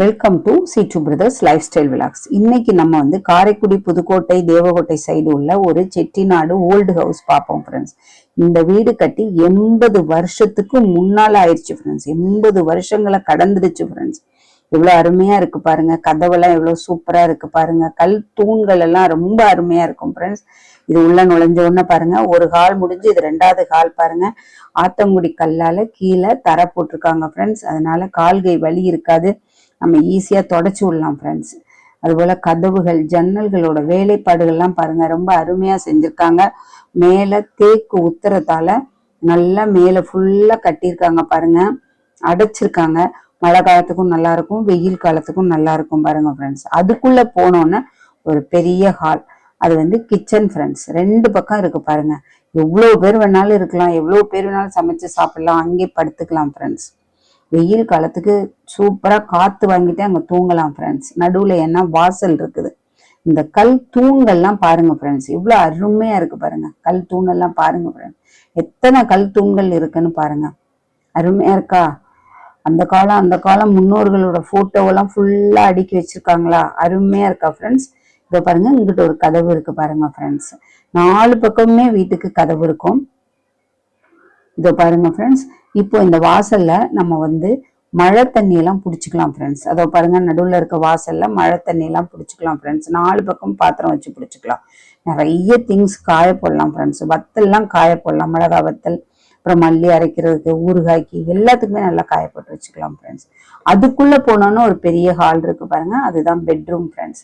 Welcome to C two brothers lifestyle vlogs இன்னைக்கு நம்ம வந்து காரைக்குடி புதுக்கோட்டை தேவகோட்டை சைடு உள்ள ஒரு செட்டிநாடு ஓல்டு ஹவுஸ் பார்ப்போம் ஃப்ரெண்ட்ஸ் இந்த வீடு கட்டி எண்பது வருஷத்துக்கு முன்னால ஆயிடுச்சு ஃப்ரெண்ட்ஸ் எண்பது வருஷங்களை கடந்துடுச்சு ஃப்ரெண்ட்ஸ் எவ்வளோ அருமையா இருக்கு பாருங்க. கதவெல்லாம் எவ்வளோ சூப்பரா இருக்கு பாருங்க. கல் தூண்கள் எல்லாம் ரொம்ப அருமையா இருக்கும் ஃப்ரெண்ட்ஸ் இது உள்ள நுழைஞ்ச உடனே பாருங்க. ஒரு ஹால் முடிஞ்சு இது ரெண்டாவது ஹால் பாருங்க. ஆத்தங்குடி கல்லால கீழே தர போட்டிருக்காங்க ஃப்ரெண்ட்ஸ் அதனால கால்கை வலி இருக்காது. நம்ம ஈஸியாக தொடச்சி விடலாம் ஃப்ரெண்ட்ஸ் அதுபோல் கதவுகள் ஜன்னல்களோட வேலைப்பாடுகள்லாம் பாருங்கள் ரொம்ப அருமையாக செஞ்சுருக்காங்க. மேலே தேக்கு உத்தரத்தால் நல்லா மேலே ஃபுல்லாக கட்டியிருக்காங்க பாருங்கள் அடைச்சிருக்காங்க. மழை காலத்துக்கும் நல்லாயிருக்கும் வெயில் காலத்துக்கும் நல்லாயிருக்கும் பாருங்கள் ஃப்ரெண்ட்ஸ் அதுக்குள்ளே போனோன்னே ஒரு பெரிய ஹால் அது வந்து கிச்சன் ஃப்ரெண்ட்ஸ் ரெண்டு பக்கம் இருக்குது பாருங்கள் எவ்வளோ பேர் வேணாலும் இருக்கலாம். எவ்வளோ பேர் வேணாலும் சமைச்சு சாப்பிடலாம். அங்கே படுத்துக்கலாம் ஃப்ரெண்ட்ஸ் வெயில் காலத்துக்கு சூப்பரா காத்து வாங்கிட்டு அங்க தூங்கலாம் ஃப்ரெண்ட்ஸ் நடுவுல என்ன வாசல் இருக்குது. இந்த கல் தூண்கள்லாம் பாருங்க ஃப்ரெண்ட்ஸ் இவ்வளவு அருமையா இருக்கு பாருங்க. கல் தூணெல்லாம் பாருங்க ஃப்ரெண்ட்ஸ் எத்தனை கல் தூண்கள் இருக்குன்னு பாருங்க. அருமையா இருக்கா? அந்த காலம் அந்த காலம் முன்னோர்களோட போட்டோவெல்லாம் ஃபுல்லா அடுக்கி வச்சிருக்காங்களா? அருமையா இருக்கா ஃப்ரெண்ட்ஸ் இதை பாருங்க இங்கிட்ட ஒரு கதவு இருக்கு பாருங்க ஃப்ரெண்ட்ஸ் நாலு பக்கமுமே வீட்டுக்கு கதவு இருக்கும். இதோ பாருங்க ஃப்ரெண்ட்ஸ் இப்போ இந்த வாசல்ல நம்ம வந்து மழை தண்ணி எல்லாம் பிடிச்சிக்கலாம் ஃப்ரெண்ட்ஸ் அதோ பாருங்க நடுவில் இருக்க வாசல்ல மழை தண்ணி எல்லாம் பிடிச்சிக்கலாம் ஃப்ரெண்ட்ஸ் நாலு பக்கம் பாத்திரம் வச்சு பிடிச்சிக்கலாம். நிறைய திங்ஸ் காய போடலாம் ஃப்ரெண்ட்ஸ் வத்தல்லாம் காய போடலாம் மிளகா வத்தல் அப்புறம் மல்லி அரைக்கிறதுக்கு ஊறுகாய்க்கு எல்லாத்துக்குமே நல்லா காயப்பட்டு வச்சுக்கலாம் ஃப்ரெண்ட்ஸ் அதுக்குள்ள போனோன்னா ஒரு பெரிய ஹால் இருக்கு பாருங்க அதுதான் பெட்ரூம் ஃப்ரெண்ட்ஸ்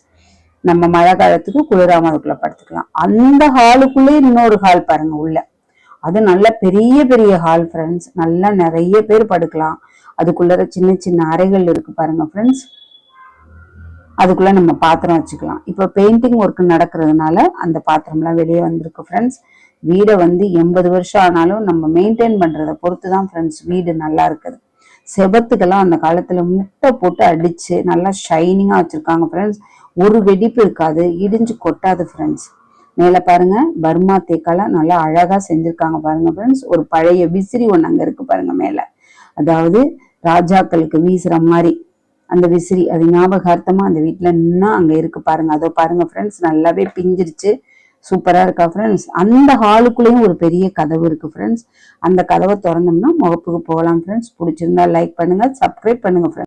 நம்ம மழை காலத்துக்கு குளிராம அதுக்குள்ள படுத்துக்கலாம். அந்த ஹாலுக்குள்ளேயே இன்னொரு ஹால் பாருங்க உள்ள. அது நல்ல பெரிய பெரிய ஹால் ஃப்ரெண்ட்ஸ் நல்லா நிறைய பேர் படுக்கலாம். அதுக்குள்ள சின்ன சின்ன அறைகள் இருக்கு பாருங்க ஃப்ரெண்ட்ஸ் அதுக்குள்ள நம்ம பாத்திரம் வச்சுக்கலாம். இப்போ பெயிண்டிங் ஒர்க் நடக்கிறதுனால அந்த பாத்திரம்லாம் வெளியே வந்திருக்கு ஃப்ரெண்ட்ஸ் வீடை வந்து எண்பது வருஷம் ஆனாலும் நம்ம மெயின்டைன் பண்றதை பொறுத்து தான் ஃப்ரெண்ட்ஸ் வீடு நல்லா இருக்குது. செபத்துக்கெல்லாம் அந்த காலத்துல முட்டை போட்டு அடிச்சு நல்லா ஷைனிங்கா வச்சிருக்காங்க ஃப்ரெண்ட்ஸ் ஒரு வெடிப்பு இருக்காது. இடிஞ்சு கொட்டாது ஃப்ரெண்ட்ஸ் மேல பாருங்க பர்மா தேக்கால நல்லா அழகா செஞ்சிருக்காங்க பாருங்க ஃப்ரெண்ட்ஸ் ஒரு பழைய விசிறி ஒன்று அங்க இருக்கு பாருங்க மேல. அதாவது ராஜாக்களுக்கு வீசுற மாதிரி அந்த விசிறி அது ஞாபகார்த்தமா அந்த வீட்டில் இன்னும் அங்க இருக்கு பாருங்க. அதோ பாருங்க ஃப்ரெண்ட்ஸ் நல்லாவே பிஞ்சிருச்சு. சூப்பரா இருக்கா ஃப்ரெண்ட்ஸ் அந்த ஹாலுக்குள்ளேயும் ஒரு பெரிய கதவு இருக்கு ஃப்ரெண்ட்ஸ் அந்த கதவை திறந்தோம்னா முகப்புக்கு போகலாம் ஃப்ரெண்ட்ஸ் பிடிச்சிருந்தா லைக் பண்ணுங்க சப்ஸ்கிரைப் பண்ணுங்க ஃப்ரெண்ட்ஸ்